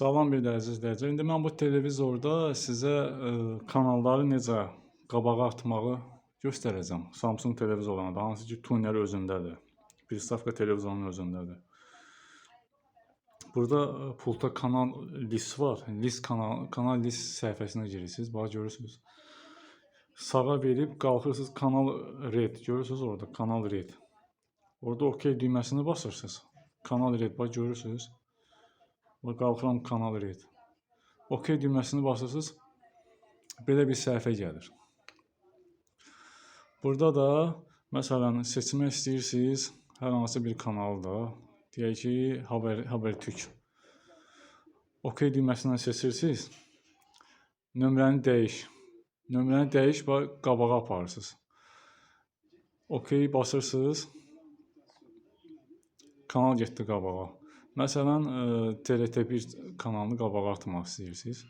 Salam bir də əziz izləyicilər. İndi mən bu televizorda sizə ə, kanalları necə qabağa atmağı göstərəcəm. Samsung televizorlarında, hansı ki tuner özündədir. Pristavka televizorunun özündədir. Burada ə, pulta kanal list var. List kanal kanal list səhifəsinə girirsiniz. Bax görürsüz. Sağa verib qalxırsınız kanal red. Görürsüz orada kanal red. Orada OK düyməsini basırsınız. Kanal red bax görürsüz. Və qalxıram kanal red. OK düyməsini basırsınız. Belə bir səhifə gəlir. Burada da məsələn seçmək istəyirsiniz hər hansı bir kanalda. Deyək ki, Haber Habertürk. OK düyməsindən seçirsiniz. Nömrəni dəyiş. Nömrəni dəyiş və qabağa aparırsınız. OK basırsınız. Kanal getdi qabağa. Məsələn, ə, TRT1 kanalını qabağa atmaq istəyirsiniz.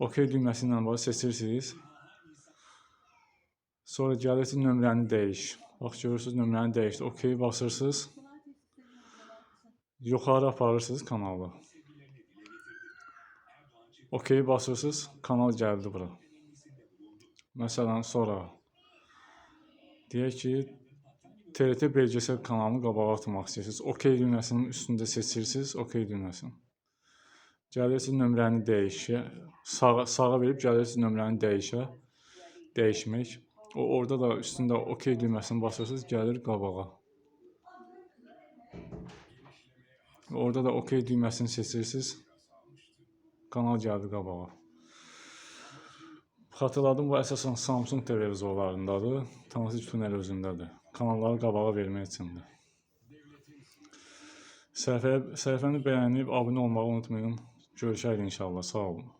OK düyməsi ilə var seçirsiniz. Sonra gəlirsiniz nömrəni dəyiş. Bax görürsüz nömrəni dəyişdi. OK basırsınız. Yuxarı aparırsınız kanalı. OK basırsınız, kanal gəldi bura. Məsələn, sonra deyək ki, TRT belgesel kanalını qabağa atmaq istəyirsiniz. OK düyməsinin üstündə seçirsiniz, OK düyməsini. Gəlirsiniz nömrəni dəyişə, sağa, sağa verib gəlirsiniz nömrəni dəyişə, dəyişmək. O orada da üstündə OK düyməsini basırsınız, gəlir qabağa. Orada da OK düyməsini seçirsiniz. Kanal gəldi qabağa. Xatırladım bu əsasən Samsung televizorlarındadır. Transit tunel özündədir. Kanalları qabağa vermək üçündür. Səhifə, səhifəni bəyənib abunə olmağı unutmayın. Görüşərik inşallah. Sağ olun.